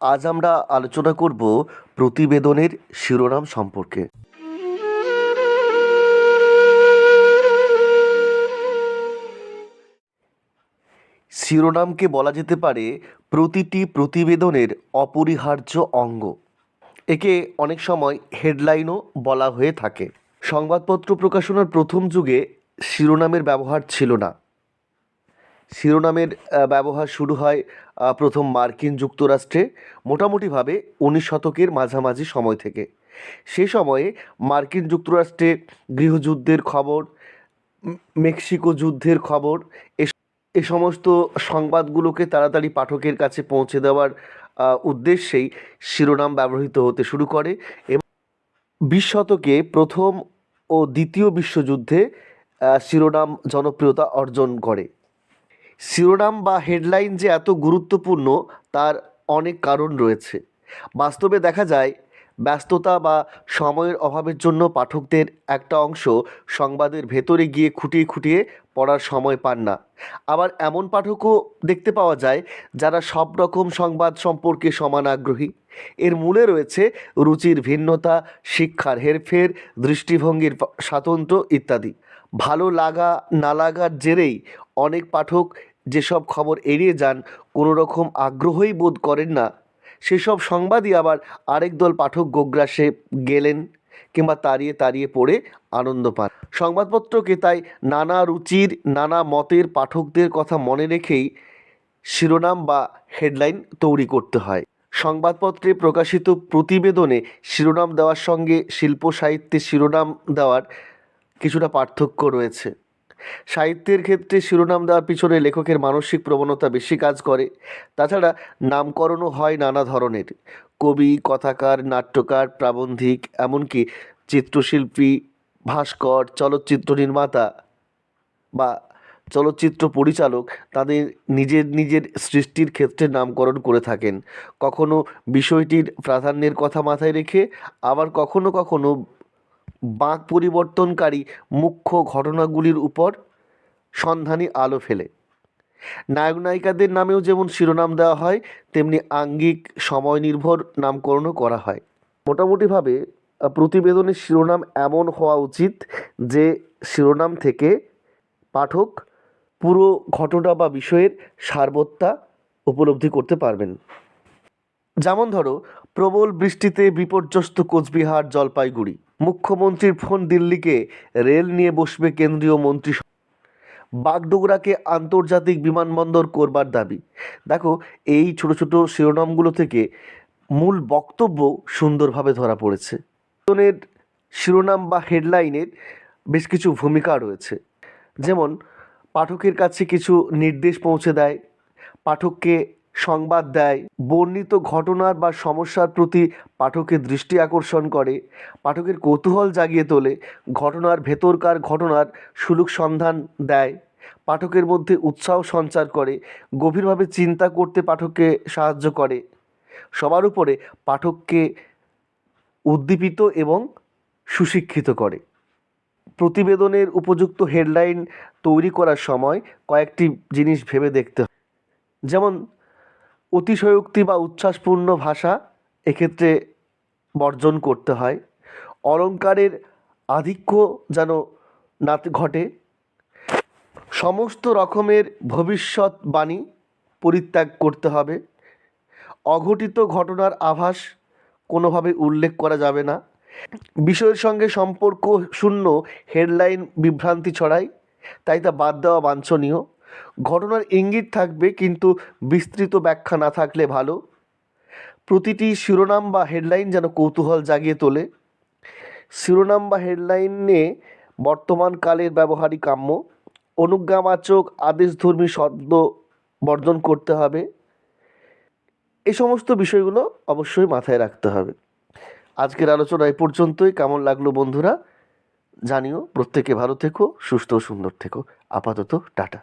আজ আমরা আলোচনা করব প্রতিবেদনের শিরোনাম সম্পর্কে। শিরোনামকে বলা যেতে পারে প্রতিটি প্রতিবেদনের অপরিহার্য অঙ্গ। একে অনেক সময় হেডলাইনও বলা হয়ে থাকে। সংবাদপত্র প্রকাশনার প্রথম যুগে শিরোনামের ব্যবহার ছিল না। শিরোনামের ব্যবহার শুরু হয় প্রথম মার্কিন যুক্তরাষ্ট্রে, মোটামুটিভাবে উনিশ শতকের মাঝামাঝি সময় থেকে। সে সময়ে মার্কিন যুক্তরাষ্ট্রে গৃহযুদ্ধের খবর মেক্সিকো যুদ্ধের খবর, এ- সমস্ত সংবাদগুলোকে তাড়াতাড়ি পাঠকের কাছে পৌঁছে দেওয়ার উদ্দেশ্যেই শিরোনাম ব্যবহৃত হতে শুরু করে এবং বিশ শতকে প্রথম ও দ্বিতীয় বিশ্বযুদ্ধে শিরোনাম জনপ্রিয়তা অর্জন করে। শিরোনাম বা হেডলাইন যে এত গুরুত্বপূর্ণ, তার অনেক কারণ রয়েছে। বাস্তবে দেখা যায়, ব্যস্ততা বা সময়ের অভাবের জন্য পাঠকদের একটা অংশ সংবাদের ভেতরে গিয়ে খুঁটিয়ে খুঁটিয়ে পড়ার সময় পান না। আবার এমন পাঠকও দেখতে পাওয়া যায়, যারা সব রকম সংবাদ সম্পর্কে সমান আগ্রহী। এর মূলে রয়েছে রুচির ভিন্নতা, শিক্ষার হেরফের, দৃষ্টিভঙ্গির স্বাতন্ত্র্য ইত্যাদি। ভালো লাগা, না লাগার জেরেই অনেক পাঠক যেসব খবর এড়িয়ে যান কোনো রকম আগ্রহই বোধ করেন না। সেসব সংবাদই আবার আরেক দল পাঠক গোগ্রাসে গেলেন কিংবা তাড়িয়ে তাড়িয়ে পড়ে আনন্দ পান। সংবাদপত্রকে তাই নানা রুচির, নানা মতের পাঠকদের কথা মনে রেখেই শিরোনাম বা হেডলাইন তৈরি করতে হয়। সংবাদপত্রে প্রকাশিত প্রতিবেদনে শিরোনাম দেওয়ার সঙ্গে শিল্প সাহিত্যে শিরোনাম দেওয়ার কিছুটা পার্থক্য রয়েছে। সাহিত্যের ক্ষেত্রে শিরোনাম দেওয়ার পিছনে লেখকের মানসিক প্রবণতা বেশি কাজ করে। তাছাড়া নামকরণও হয় নানা ধরনের। কবি, কথাকার, নাট্যকার, প্রাবন্ধিক, এমনকি চিত্রশিল্পী, ভাস্কর, চলচ্চিত্র নির্মাতা বা চলচ্চিত্র পরিচালক তাদের নিজের নিজের সৃষ্টির ক্ষেত্রে নামকরণ করে থাকেন। কখনো বিষয়টির প্রাধান্যের কথা মাথায় রেখে, আবার কখনো কখনো বাঁক পরিবর্তনকারী মুখ্য ঘটনাগুলির উপর সন্ধানী আলো ফেলে। নায়ক নায়িকাদের নামেও যেমন শিরোনাম দেওয়া হয়, তেমনি আঙ্গিক সময় নির্ভর নামকরণও করা হয়। মোটামুটিভাবে, প্রতিবেদনের শিরোনাম এমন হওয়া উচিত যে শিরোনাম থেকে পাঠক পুরো ঘটনা বা বিষয়ের সারবত্তা উপলব্ধি করতে পারবেন। যেমন ধরো প্রবল বৃষ্টিতে বিপর্যস্ত কোচবিহার জলপাইগুড়ি। মুখ্যমন্ত্রীর ফোন দিল্লিকে, রেল নিয়ে বসবে কেন্দ্রীয় মন্ত্রী বাগডোগরাকে আন্তর্জাতিক বিমানবন্দর করবার দাবি। দেখো, এই ছোট ছোট শিরোনামগুলো থেকে মূল বক্তব্য সুন্দরভাবে ধরা পড়েছে। শিরোনাম বা হেডলাইনের বেশ কিছু ভূমিকা রয়েছে। যেমন, পাঠকের কাছে কিছু নির্দেশ পৌঁছে দেয়, পাঠককে সংবাদ দেয়। বর্ণিত ঘটনার বা সমস্যার প্রতি পাঠকের দৃষ্টি আকর্ষণ করে। পাঠকের কৌতূহল জাগিয়ে তোলে। ঘটনার ভেতরকার ঘটনার সুলুক সন্ধান দেয়। পাঠকের মধ্যে উৎসাহ সঞ্চার করে। গভীরভাবে চিন্তা করতে পাঠককে সাহায্য করে। সবার উপরে পাঠককে উদ্দীপিত এবং সুশিক্ষিত করে। প্রতিবেদনের উপযুক্ত হেডলাইন তৈরি করার সময় কয়েকটি জিনিস ভেবে দেখতে হয়। যেমন অতিশয়োক্তি বা উচ্ছ্বাসপূর্ণ ভাষা এক্ষেত্রে বর্জন করতে হয়। অলংকারের আধিক্য যেন না ঘটে। সমস্ত রকমের ভবিষ্যৎবাণী পরিত্যাগ করতে হবে। অঘটিত ঘটনার আভাস কোনোভাবে উল্লেখ করা যাবে না। বিষয়ের সঙ্গে সম্পর্ক শূন্য, হেডলাইন বিভ্রান্তি ছড়ায়, তাই তা বাদ দেওয়া বাঞ্ছনীয়। ঘটনার ইঙ্গিত থাকবে, কিন্তু বিস্তৃত ব্যাখ্যা না থাকলে ভালো। প্রতিটি শিরোনাম বা হেডলাইন যেন কৌতূহল জাগিয়ে তোলে। শিরোনাম বা হেডলাইনে বর্তমান কালের ব্যবহারই কাম্য। অনুজ্ঞাবাচক আদেশধর্মী শব্দ বর্জন করতে হবে। এই সমস্ত বিষয়গুলো অবশ্যই মাথায় রাখতে হবে। আজকের আলোচনা এ পর্যন্তই। কেমন লাগল বন্ধুরা? জানিও। প্রত্যেকে ভালো থেকো, সুস্থ ও সুন্দর থেকো। আপাতত টাটা।